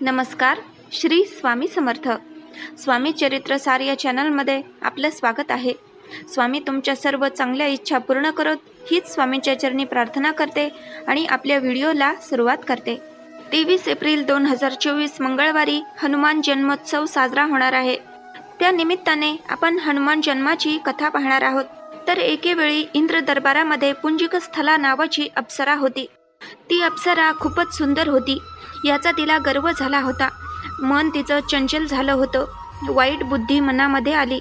नमस्कार श्री स्वामी समर्थ. स्वामी चरित्रसार या चॅनलमध्ये आपलं स्वागत आहे. स्वामी तुमच्या सर्व चांगल्या इच्छा पूर्ण करत हीच स्वामींच्या चरणी प्रार्थना करते आणि आपल्या व्हिडिओला सुरुवात करते. तेवीस एप्रिल दोन हजार चोवीस मंगळवारी हनुमान जन्मोत्सव साजरा होणार आहे. त्या निमित्ताने आपण हनुमान जन्माची कथा पाहणार आहोत. तर एकेवेळी इंद्र दरबारामध्ये पुंजिक स्थला नावाची अप्सरा होती. ती अप्सरा खूपच सुंदर होती. याचा तिला गर्व झाला होता. मन तिचं चंचल झालं होतं. वाईट बुद्धी मनामध्ये आली.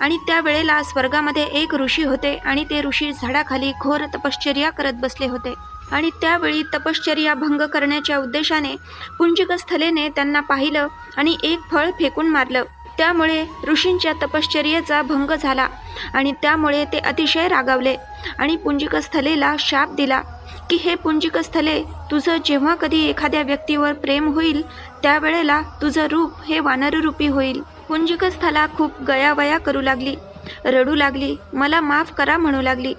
आणि त्यावेळेला स्वर्गामध्ये एक ऋषी होते आणि ते ऋषी झाडाखाली घोर तपश्चर्या करत बसले होते. आणि त्यावेळी तपश्चर्या भंग करण्याच्या उद्देशाने पुंजिकस्थलेने त्यांना पाहिलं आणि एक फळ फेकून मारलं. त्यामुळे ऋषींच्या तपश्चर्येचा भंग झाला आणि त्यामुळे ते अतिशय रागावले आणि पुंजिकस्थलेला शाप दिला. की हे पुंजिक स्थले तुझं जेव्हा कधी एखाद्या व्यक्तीवर प्रेम होईल त्यावेळेला तुझं रूप हे वानररूपी होईल. पुंजिक स्थला खूप गयावया करू लागली रडू लागली मला माफ करा म्हणू लागली.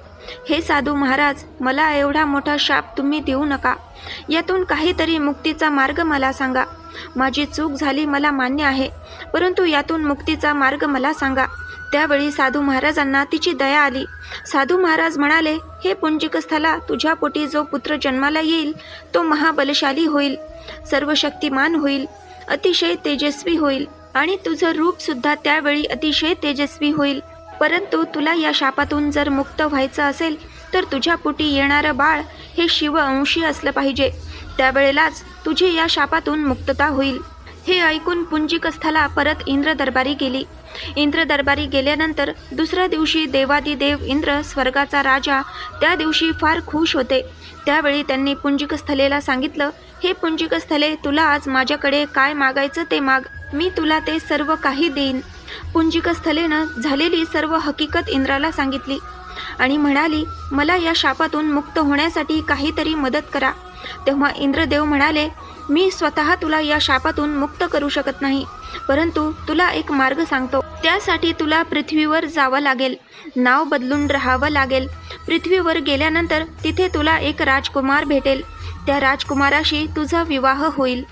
हे साधू महाराज मला एवढा मोठा शाप तुम्ही देऊ नका. यातून काहीतरी मुक्तीचा मार्ग मला सांगा. माझी चूक झाली मला मान्य आहे परंतु यातून मुक्तीचा मार्ग मला सांगा. त्यावेळी साधू महाराजांना तिची दया आली. साधू महाराज म्हणाले हे पुंजिकस्थला तुझ्या पोटी जो पुत्र जन्माला येईल तो महाबलशाली होईल सर्व शक्तिमान होईल अतिशय तेजस्वी होईल आणि तुझं रूप सुद्धा त्यावेळी अतिशय तेजस्वी होईल. परंतु तुला या शापातून जर मुक्त व्हायचं असेल तर तुझ्या पोटी येणारं बाळ हे शिव अंशी असलं पाहिजे. त्यावेळेलाच तुझी या शापातून मुक्तता होईल. हे ऐकून पुंजिकस्थला परत इंद्र दरबारी गेली. इंद्र दरबारी गेल्यानंतर दुसऱ्या दिवशी देवादिदेव इंद्र स्वर्गाचा राजा त्या दिवशी फार खुश होते. त्यावेळी त्यांनी पुंजिकस्थलेला सांगितलं हे पुंजिकस्थले तुला आज माझ्याकडे काय मागायचं ते माग. मी तुला ते सर्व काही देईन. पुंजिकस्थलेनं झालेली सर्व हकीकत इंद्राला सांगितली आणि म्हणाली मला या शापातून मुक्त होण्यासाठी काहीतरी मदत करा. तेव्हा इंद्रदेव म्हणाले मी स्वतः तुला या शापातून मुक्त करू शकत नाही परंतु तुला एक मार्ग सांगतो. त्यासाठी तुला पृथ्वीवर जावं लागेल नाव बदलून राहावं लागेल. पृथ्वीवर गेल्यानंतर तिथे तुला एक राजकुमार भेटेल. त्या राजकुमाराशी तुझा विवाह होईल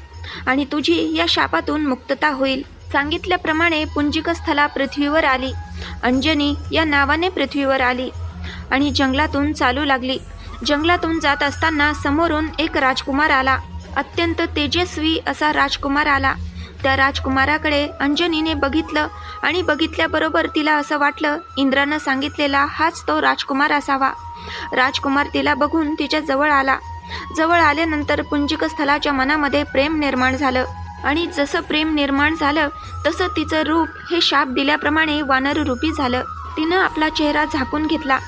आणि तुझी या शापातून मुक्तता होईल. सांगितल्याप्रमाणे पुंजिकस्थला पृथ्वीवर आली. अंजनी या नावाने पृथ्वीवर आली आणि जंगलातून चालू लागली. जंगलातून जात असताना समोरून एक राजकुमार आला. अत्यंत तेजस्वी असा राजकुमार आला. त्या राजकुमाराकडे अंजनीने बघितलं आणि बघितल्याबरोबर तिला असं वाटलं इंद्रानं सांगितलेला हाच तो राजकुमार असावा. राजकुमार तिला बघून तिच्या जवळ आला. जवळ आल्यानंतर पुंजिक स्थलाच्या मनामध्ये प्रेम निर्माण झालं. आणि जसं प्रेम निर्माण झालं तसं तिचं रूप हे शाप दिल्याप्रमाणे वानररूपी झालं. तिनं आपला चेहरा झाकून घेतला.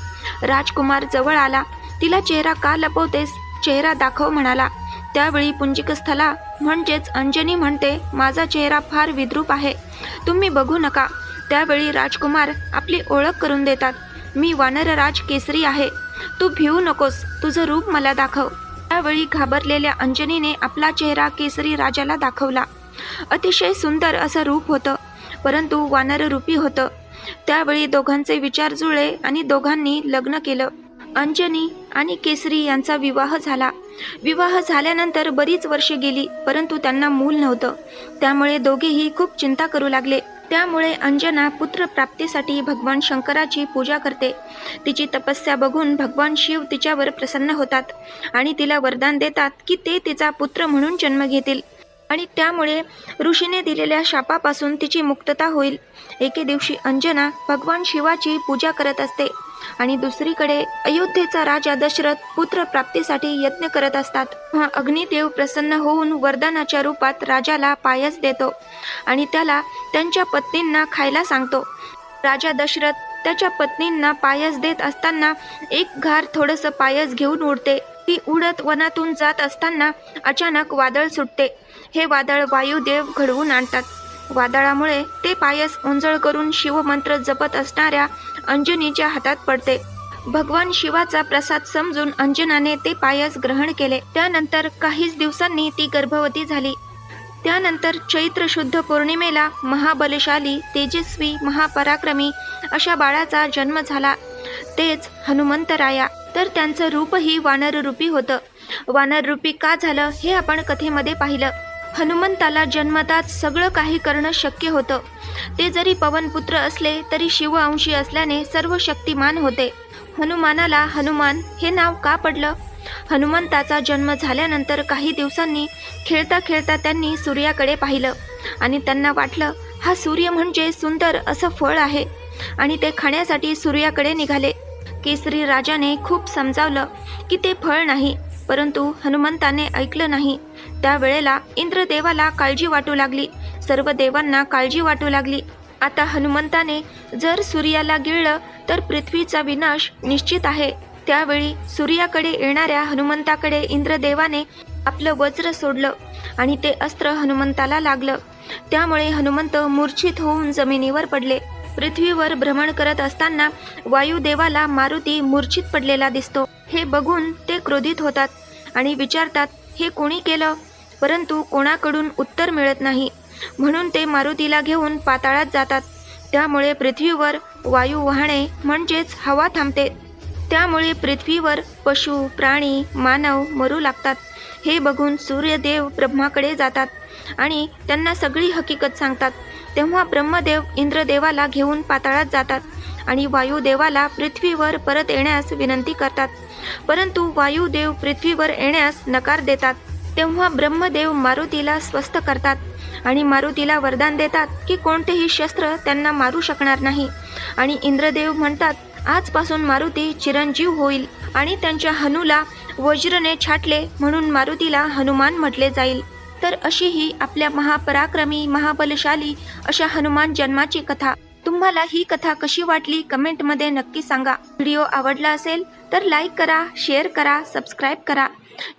राजकुमार जवळ आला. तिला चेहरा का लपवतेस? चेहरा दाखव म्हणाला. त्यावेळी पुंजिकस्थला म्हणजेच अंजनी म्हणते माझा चेहरा फार विद्रूप आहे. तुम्ही बघू नका त्यावेळी राजकुमार आपली ओळख करून देतात मी वानरराज केसरी आहे. तू भिवू नकोस. तुझं रूप मला दाखव त्यावेळी घाबरलेल्या अंजनीने आपला चेहरा केसरी राजाला दाखवला. अतिशय सुंदर असं रूप होतं परंतु वानररूपी होतं. त्यावेळी दोघांचे विचार जुळले आणि दोघांनी लग्न केलं. अंजनी आणि केसरी यांचा विवाह झाला. विवाह झाल्यानंतर बरीच वर्षे गेली परंतु त्यांना मूल नव्हतं. त्यामुळे दोघेही खूप चिंता करू लागले. त्यामुळे अंजना पुत्रप्राप्तीसाठी भगवान शंकराची पूजा करते. तिची तपस्या बघून भगवान शिव तिच्यावर प्रसन्न होतात आणि तिला वरदान देतात की ते तिचा पुत्र म्हणून जन्म घेतील. आणि त्यामुळे ऋषीने दिलेल्या शापापासून तिची मुक्तता होईल. एके दिवशी अंजना भगवान शिवाची पूजा करत असते. आणि दुसरीकडे अयोध्येचा राजा दशरथ पुत्र प्राप्तीसाठी यत्न करत असतात. हा अग्निदेव प्रसन्न होऊन वरदानाच्या रूपात राजाला पायस देतो आणि त्याला त्यांच्या पत्नींना खायला सांगतो. राजा दशरथ त्याच्या पत्नींना पायस देत असताना एक घार थोडंसं पायस घेऊन उडते. ती उडत वनातून जात असताना अचानक वादळ सुटते. हे वादळ वायुदेव घडवून आणतात. वादळामुळे ते पायस ओंजळ करून शिवमंत्र जपत असणाऱ्या अंजनीच्या हातात पडते. भगवान शिवाचा प्रसाद समजून अंजनाने ते पायस ग्रहण केले. त्यानंतर काहीच दिवसांनी ती गर्भवती झाली. त्यानंतर चैत्र शुद्ध पौर्णिमेला महाबलशाली तेजस्वी महापराक्रमी अशा बाळाचा जन्म झाला. तेच हनुमंतराया. तर त्यांचं रूपही वानररूपी होतं. वानररूपी का झालं हे आपण कथेमध्ये पाहिलं. हनुमंताला जन्मताच सगळं काही करणं शक्य होतं. ते जरी पवनपुत्र असले तरी शिवअंशी असल्याने सर्व शक्तिमान होते. हनुमानाला हनुमान हे नाव का पडलं? हनुमंताचा जन्म झाल्यानंतर काही दिवसांनी खेळता खेळता त्यांनी सूर्याकडे पाहिलं आणि त्यांना वाटलं हा सूर्य म्हणजे सुंदर असं फळ आहे आणि ते खाण्यासाठी सूर्याकडे निघाले. केसरी राजाने खूप समजावलं की ते फळ नाही परंतु हनुमंताने ऐकलं नाही. त्यावेळेला इंद्रदेवाला काळजी वाटू लागली. सर्व देवांना काळजी वाटू लागली. आता हनुमंताने जर सूर्याला गिळलं तर पृथ्वीचा विनाश निश्चित आहे. त्यावेळी सूर्याकडे येणाऱ्या हनुमंताकडे इंद्रदेवाने आपलं वज्र सोडलं आणि ते अस्त्र हनुमंताला लागलं. त्यामुळे हनुमंत मूर्छित होऊन जमिनीवर पडले. पृथ्वीवर भ्रमण करत असताना वायुदेवाला मारुती मूर्छित पडलेला दिसतो. हे बघून ते क्रोधित होतात आणि विचारतात हे कोणी केलं? परंतु कोणाकडून उत्तर मिळत नाही. म्हणून ते मारुतीला घेऊन पाताळात जातात. त्यामुळे पृथ्वीवर वायू वाहणे म्हणजेच हवा थांबते. त्यामुळे पृथ्वीवर पशु प्राणी मानव मरू लागतात. हे बघून सूर्यदेव ब्रह्माकडे जातात आणि त्यांना सगळी हकीकत सांगतात. तेव्हा ब्रह्मदेव इंद्रदेवाला घेऊन पाताळात जातात आणि वायुदेवाला पृथ्वीवर परत येण्यास विनंती करतात. परंतु वायुदेव पृथ्वीवर येण्यास नकार देतात. तेव्हा ब्रह्मदेव मारुतीला स्वस्थ करतात आणि मारुतीला वरदान देतात की कोणतेही शस्त्र त्यांना मारू शकणार नाही. आणि इंद्रदेव म्हणतात आजपासून मारुती चिरंजीव होईल आणि त्यांच्या हनुला वज्रने छाटले म्हणून मारुतीला हनुमान म्हटले जाईल. तर अशी ही आपल्या महापराक्रमी महाबलशाली अशा हनुमान जन्माची कथा. तुम्हाला ही कथा कशी वाटली? कमेंटमध्ये नक्की सांगा. व्हिडिओ आवडला असेल तर लाईक करा शेअर करा सबस्क्राईब करा.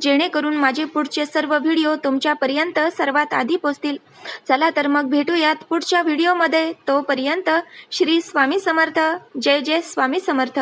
जेणेकरून माझे पुढचे सर्व व्हिडिओ तुमच्यापर्यंत सर्वात आधी पोचतील चला तर मग भेटूयात पुढच्या व्हिडिओमध्ये तोपर्यंत श्री स्वामी समर्थ. जय जय स्वामी समर्थ.